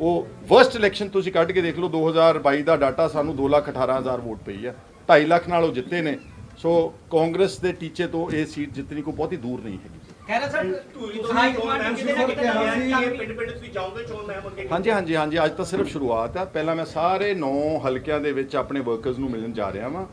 ਉਹ worst election ਤੁਸੀਂ ਕੱਢ ਕੇ ਦੇਖ ਲਓ 2022 ਦਾ ਡਾਟਾ ਸਾਨੂੰ 218000 ਵੋਟ ਪਈ ਆ 2.5 ਲੱਖ ਨਾਲ ਉਹ ਜਿੱਤੇ ਨੇ। ਸੋ ਕਾਂਗਰਸ ਦੇ ਟੀਚੇ ਤੋਂ ਇਹ ਸੀਟ ਜਿੱਤਣੀ ਕੋਈ ਬਹੁਤੀ ਦੂਰ ਨਹੀਂ ਹੈਗੀ। ਨਾ ਹਾਂਜੀ ਹਾਂਜੀ ਹਾਂਜੀ ਅੱਜ ਤਾਂ ਸਿਰਫ ਸ਼ੁਰੂਆਤ ਆ। ਪਹਿਲਾਂ ਮੈਂ ਸਾਰੇ 9 ਹਲਕਿਆਂ ਦੇ ਵਿੱਚ ਆਪਣੇ ਵਰਕਰਸ ਨੂੰ ਮਿਲਣ ਜਾ ਰਿਹਾ ਵਾਂ।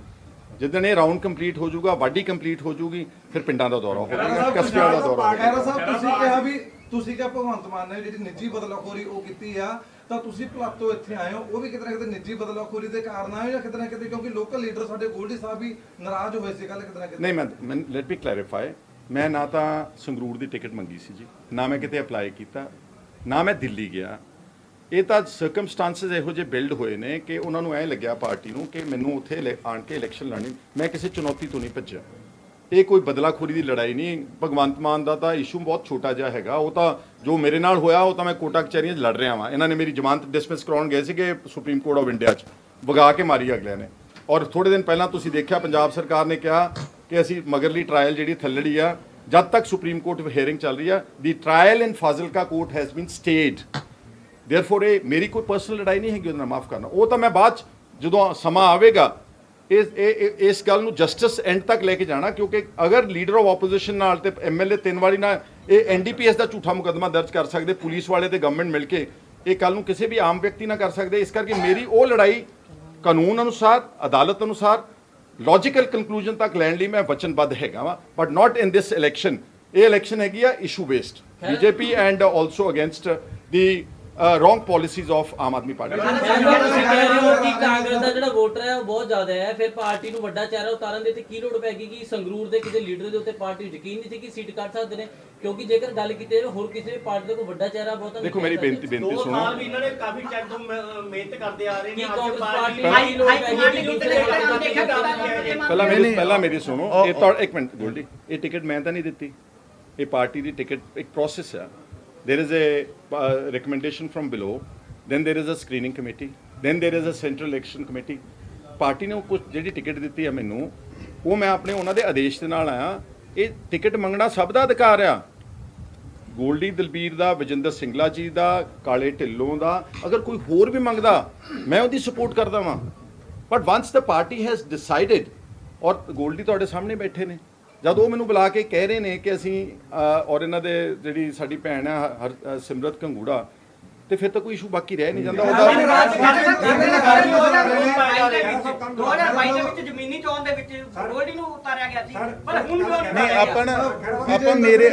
ਜਿੱਦਣ ਇਹ ਰਾਉਂਡ ਕੰਪਲੀਟ ਹੋ ਜਾਊਗਾ ਵਾਢੀ ਕੰਪਲੀਟ ਹੋ ਜਾਊਗੀ ਫਿਰ ਪਿੰਡਾਂ ਦਾ ਦੌਰਾ ਹੋਵੇਗਾ ਕਸਬਿਆਂ ਦਾ ਦੌਰਾ ਹੋਵੇਗਾ ਸਾਹਿਬ ਤੁਸੀਂ ਕਿਹਾ ਵੀ ਤੁਸੀਂ ਕਿਹਾ ਭਗਵੰਤ ਮਾਨ ਨੇ ਜਿਹੜੀ ਨਿੱਜੀ ਬਦਲਾਖੋਰੀ ਉਹ ਕੀਤੀ ਆ, ਤਾਂ ਤੁਸੀਂ ਪਲਾਤੋਂ ਇੱਥੇ ਆਏ ਹੋ, ਉਹ ਵੀ ਕਿਤੇ ਨਾ ਕਿਤੇ ਨਿੱਜੀ ਬਦਲਾਖੋਰੀ ਦੇ ਕਾਰਨ ਆਏ ਹੋ ਜਾਂ ਕਿਤੇ ਨਾ ਕਿਤੇ ਕਿਉਂਕਿ ਲੋਕਲ ਲੀਡਰ ਸਾਡੇ ਗੋਲਡੀ ਸਾਹਿਬ ਵੀ ਨਾਰਾਜ਼ ਹੋਏ ਸੀ ਕੱਲ ਕਿਤੇ ਨਾ ਕਿਤੇ? ਨਹੀਂ, ਮੈਂ ਲੈਟ ਮੀ ਕਲੈਰੀਫਾਈ ਮੈਂ ਨਾ ਤਾਂ ਸੰਗਰੂਰ ਦੀ ਟਿਕਟ ਮੰਗੀ ਸੀ ਜੀ, ਨਾ ਮੈਂ ਕਿਤੇ ਅਪਲਾਈ ਕੀਤਾ, ਨਾ ਮੈਂ ਦਿੱਲੀ ਗਿਆ। ਇਹ ਤਾਂ ਸਰਕਮਸਟੈਂਸਸ ਇਹੋ ਜਿਹੇ ਬਿਲਡ ਹੋਏ ਨੇ ਕਿ ਉਹਨਾਂ ਨੂੰ ਐ ਲੱਗਿਆ ਪਾਰਟੀ ਨੂੰ ਕਿ ਮੈਨੂੰ ਉੱਥੇ ਇਲੇ- ਆਣ ਕੇ ਇਲੈਕਸ਼ਨ ਲੜਨੀ, ਮੈਂ ਕਿਸੇ ਚੁਣੌਤੀ ਤੋਂ ਨਹੀਂ ਭੱਜਿਆ। ਇਹ ਕੋਈ ਬਦਲਾਖੋਰੀ ਦੀ ਲੜਾਈ ਨਹੀਂ। ਭਗਵੰਤ ਮਾਨ ਦਾ ਤਾਂ ਇਸ਼ੂ ਬਹੁਤ ਛੋਟਾ ਜਿਹਾ ਹੈਗਾ। ਉਹ ਤਾਂ ਜੋ ਮੇਰੇ ਨਾਲ ਹੋਇਆ, ਉਹ ਤਾਂ ਮੈਂ ਕੋਟਾ ਕਚਹਿਰੀਆਂ 'ਚ ਲੜ ਰਿਹਾ ਵਾਂ। ਇਹਨਾਂ ਨੇ ਮੇਰੀ ਜ਼ਮਾਨਤ ਡਿਸਮਿਸ ਕਰਾਉਣ ਗਏ ਸੀਗੇ ਸੁਪਰੀਮ ਕੋਰਟ ਆਫ ਇੰਡੀਆ 'ਚ। ਵਗਾ ਕੇ ਮਾਰੀ ਅਗਲਿਆਂ ਨੇ। ਔਰ ਥੋੜੇ ਦਿਨ ਪਹਿਲਾਂ ਤੁਸੀਂ ਦੇਖਿਆ, ਪੰਜਾਬ ਸਰਕਾਰ ਨੇ ਕਿਹਾ ਕਿ ਅਸੀਂ ਮਗਰਲੀ ਟ੍ਰਾਇਲ ਜਿਹੜੀ ਥੱਲੜੀ ਆ, ਜਦ ਤੱਕ ਸੁਪਰੀਮ ਕੋਰਟ ਹੇਅਰਿੰਗ ਚੱਲ ਰਹੀ ਆ the trial in Fazilka court has been stayed therefore ਇਹ ਮੇਰੀ ਕੋਈ ਪਰਸਨਲ ਲੜਾਈ ਨਹੀਂ ਹੈਗੀ ਉਹਨਾਂ ਨਾਲ ਮਾਫ ਕਰਨਾ। ਉਹ ਤਾਂ ਮੈਂ ਬਾਅਦ 'ਚ ਜਦੋਂ ਸਮਾਂ ਆਵੇਗਾ ਇਸ ਇਹ ਇਸ ਗੱਲ ਨੂੰ ਜਸਟਿਸ ਐਂਡ ਤੱਕ ਲੈ ਕੇ ਜਾਣਾ ਕਿਉਂਕਿ ਅਗਰ ਲੀਡਰ ਆਫ ਆਪੋਜੀਸ਼ਨ ਨਾਲ ਤੇ ਐਮਐਲਏ ਤਿੰਨ ਵਾਰੀ ਨਾਲ ਇਹ ਐਨਡੀਪੀਐਸ ਦਾ ਝੂਠਾ ਮੁਕੱਦਮਾ ਦਰਜ ਕਰ ਸਕਦੇ ਪੁਲਿਸ ਵਾਲੇ ਤੇ ਗਵਰਨਮੈਂਟ ਮਿਲ ਕੇ ਇਹ ਕੱਲ ਨੂੰ ਕਿਸੇ ਵੀ ਆਮ ਵਿਅਕਤੀ ਨਾਲ ਕਰ ਸਕਦੇ ਇਸ ਕਰਕੇ ਮੇਰੀ ਉਹ ਲੜਾਈ ਕਾਨੂੰਨ ਅਨੁਸਾਰ ਅਦਾਲਤ ਅਨੁਸਾਰ ਲੌਜੀਕਲ ਕੰਕਲੂਜਨ ਤੱਕ ਲੈਣ ਲਈ ਮੈਂ ਵਚਨਬੱਧ ਹੈਗਾ ਵਾਂ but not in this election ਇਹ ਇਲੈਕਸ਼ਨ ਹੈਗੀ ਆ issue based BJP and also against the wrong policies of Aam Aadmi Party ਤੁਸੀਂ ਕਹਿ ਰਹੇ ਹੋ ਕਿ ਕਾਂਗਰਸ ਦਾ ਜਿਹੜਾ ਵੋਟਰ ਹੈ ਉਹ ਬਹੁਤ ਜ਼ਿਆਦਾ ਹੈ। ਫਿਰ ਪਾਰਟੀ ਨੂੰ ਵੱਡਾ ਚਿਹਰਾ ਉਤਾਰਨ ਦੇ ਤੇ ਕੀ ਲੋੜ ਪੈ ਗਈ ਕਿ ਸੰਗਰੂਰ ਦੇ ਕਿਸੇ ਲੀਡਰ ਦੇ ਉੱਤੇ ਪਾਰਟੀ ਨੂੰ ਯਕੀਨ ਨਹੀਂ ਸੀ ਕਿ ਸੀਟ ਕੱਢ ਸਕਦੇ ਨੇ? ਕਿਉਂਕਿ ਜੇਕਰ ਗੱਲ ਕੀਤੀ ਜਾਵੇ ਹੋਰ ਕਿਸੇ ਵੀ ਪਾਰਟੀ ਦਾ ਕੋਈ ਵੱਡਾ ਚਿਹਰਾ ਬਹੁਤਾ ਨਹੀਂ ਦੇਖੋ ਮੇਰੀ। ਬੇਨਤੀ ਬੇਨਤੀ ਦੋ ਸੁਣੋ। ਸਾਲ ਵੀ ਇਹਨਾਂ ਨੇ ਕਾਫੀ ਟਾਈਮ ਤੋਂ ਮ- ਮਿਹਨਤ ਕਰਦੇ ਆ ਰਹੇ ਕੀ ਨੇ ਕਾਂਗਰਸ ਅੱਜ ਪਾਰਟੀ ਪਾਰਟੀ ਕੀ ਲੋੜ ਹਾਈ ਪੈ ਗਈ ਕਿ ਦੂਸਰੇ ਨਾ ਪਾਰਟੀ ਦਾ ਪਹਿਲਾਂ ਮੇਰੀ ਪਹਿਲਾਂ ਮੇਰੀ ਸੁਣੋ। ਇਹ ਤਾਂ ਇੱਕ ਮਿੰਟ ਗੋਲਡੀ। ਇਹ ਟਿਕਟ ਮੈਂ ਤਾਂ ਨਹੀਂ ਦਿੱਤੀ। ਇਹ ਪਾਰਟੀ ਦੀ ਟਿਕਟ ਇੱਕ ਪ੍ਰੋਸੈਸ ਆ। there is a uh, recommendation from below, then there is a screening committee, then there is a central election committee. Party ਨੇ ਕੁਝ ਜਿਹੜੀ ਟਿਕਟ ਦਿੱਤੀ ਆ ਮੈਨੂੰ ਉਹ ਮੈਂ ਆਪਣੇ ਉਹਨਾਂ ਦੇ ਆਦੇਸ਼ ਦੇ ਨਾਲ ਆਇਆ। ਇਹ ਟਿਕਟ ਮੰਗਣਾ ਸਭ ਦਾ ਅਧਿਕਾਰ ਆ। ਗੋਲਡੀ ਦਲਬੀਰ ਦਾ ਵਿਜੇਂਦਰ ਸਿੰਗਲਾ ਜੀ ਦਾ ਕਾਲੇ ਢਿੱਲੋਂ ਦਾ ਅਗਰ ਕੋਈ ਹੋਰ ਵੀ ਮੰਗਦਾ ਮੈਂ ਉਹਦੀ ਸਪੋਰਟ ਕਰਦਾ ਵਾਂ। But once the party has decided ਔਰ ਗੋਲਡੀ ਤੁਹਾਡੇ ਸਾਹਮਣੇ ਬੈਠੇ ਨੇ ਜਦ ਉਹ ਮੈਨੂੰ ਬੁਲਾ ਕੇ ਕਹਿ ਰਹੇ ਨੇ ਕਿ ਅਸੀਂ ਔਰ ਇਹਨਾਂ ਦੇ ਜਿਹੜੀ ਸਾਡੀ ਭੈਣ ਹੈ ਸਿਮਰਤ ਕੰਗੂੜਾ ਤੇ ਫਿਰ ਤਾਂ ਕੋਈ ਇਸ਼ੂ ਬਾਕੀ ਰਹਿ ਨਹੀਂ ਜਾਂਦਾ। ਉਹਦਾ 2022 ਦੇ ਵਿੱਚ ਜ਼ਮੀਨੀ ਚੋਣ ਦੇ ਵਿੱਚ ਗੋਲਡੀ ਨੂੰ ਉਤਾਰਿਆ ਗਿਆ ਸੀ ਪਰ ਹੁਣ ਨਹੀਂ? ਆਪਣ ਆਪਾਂ ਮੇਰੇ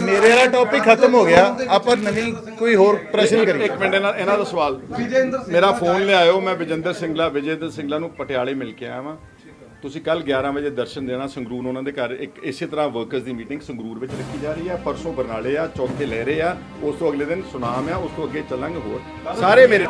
ਮੇਰੇ ਵਾਲਾ ਟੌਪਿਕ ਖਤਮ ਹੋ ਗਿਆ। ਆਪਾਂ ਨਵੀਂ ਕੋਈ ਹੋਰ ਪ੍ਰਸ਼ਨ ਕਰੀਏ। ਇੱਕ ਮਿੰਟ ਇਹਨਾਂ ਇਹਨਾਂ ਦਾ ਸਵਾਲ। ਵਿਜੇਂਦਰ ਸਿੰਘ ਮੇਰਾ ਫੋਨ ਲਿਆਇਓ ਮੈਂ ਵਿਜੇਂਦਰ ਸਿੰਗਲਾ ਵਿਜੇਂਦਰ ਸਿੰਗਲਾ ਨੂੰ ਪਟਿਆਲੇ ਮਿਲ ਕੇ ਆਇਆ ਵਾਂ। ਤੁਸੀਂ ਕੱਲ 11 ਵਜੇ ਦਰਸ਼ਨ ਦੇਣਾ ਸੰਗਰੂਰ ਉਹਨਾਂ ਦੇ ਘਰ। ਇੱਕ ਇਸੇ ਤਰ੍ਹਾਂ ਵਰਕਰਸ ਦੀ ਮੀਟਿੰਗ ਸੰਗਰੂਰ ਵਿੱਚ ਰੱਖੀ ਜਾ ਰਹੀ ਹੈ ਪਰਸੋਂ ਬਰਨਾਲੇ ਆ, ਚੌਥੇ ਲਹਿਰੇ ਆ। ਉਸ ਤੋਂ ਅਗਲੇ ਦਿਨ ਸੁਨਾਮ ਆ, ਉਸ ਤੋਂ ਅੱਗੇ ਚੱਲਾਂਗੇ ਹੋਰ। ਸਾਰੇ ਮੇਰੇ